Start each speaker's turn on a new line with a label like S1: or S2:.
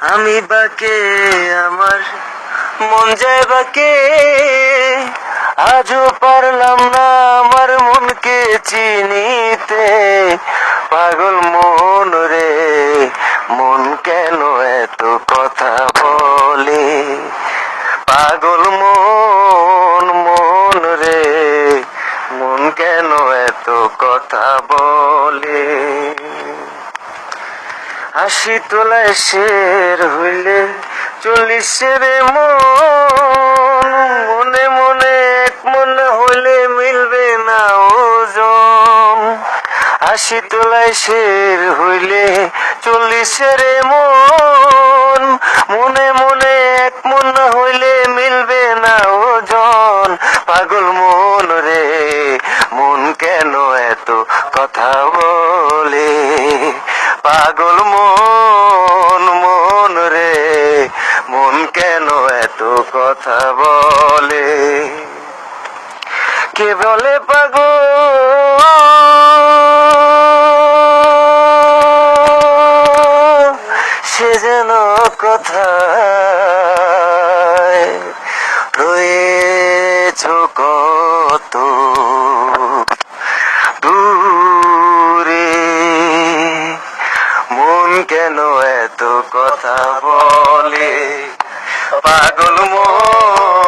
S1: আমি বাকে, আমার মন যায় বাকে। আজও পারলাম না আমার মনকে চিনিতে। পাগল মন রে, মন কেন এত কথা বলে? পাগল মন মন রে, মন কেন এত কথা বলে? আশি তোলায় শের হইলে চল্লিশের মন। মনে মনে এক মনে হইলে মিলবে না ওজন। আশি তোলায় শের হইলে চল্লিশের মন। মনে মনে এক মন হইলে মিলবে না ওজন। পাগল মন রে, মন কেন এত কথা বলে? পাগল মন মন রে। মন কেন এত কথা বলে? কে বলে পাগল? সে যেন কথা রয়েছ কত দূরে? কেন এত কথা বলে? পাগল মন।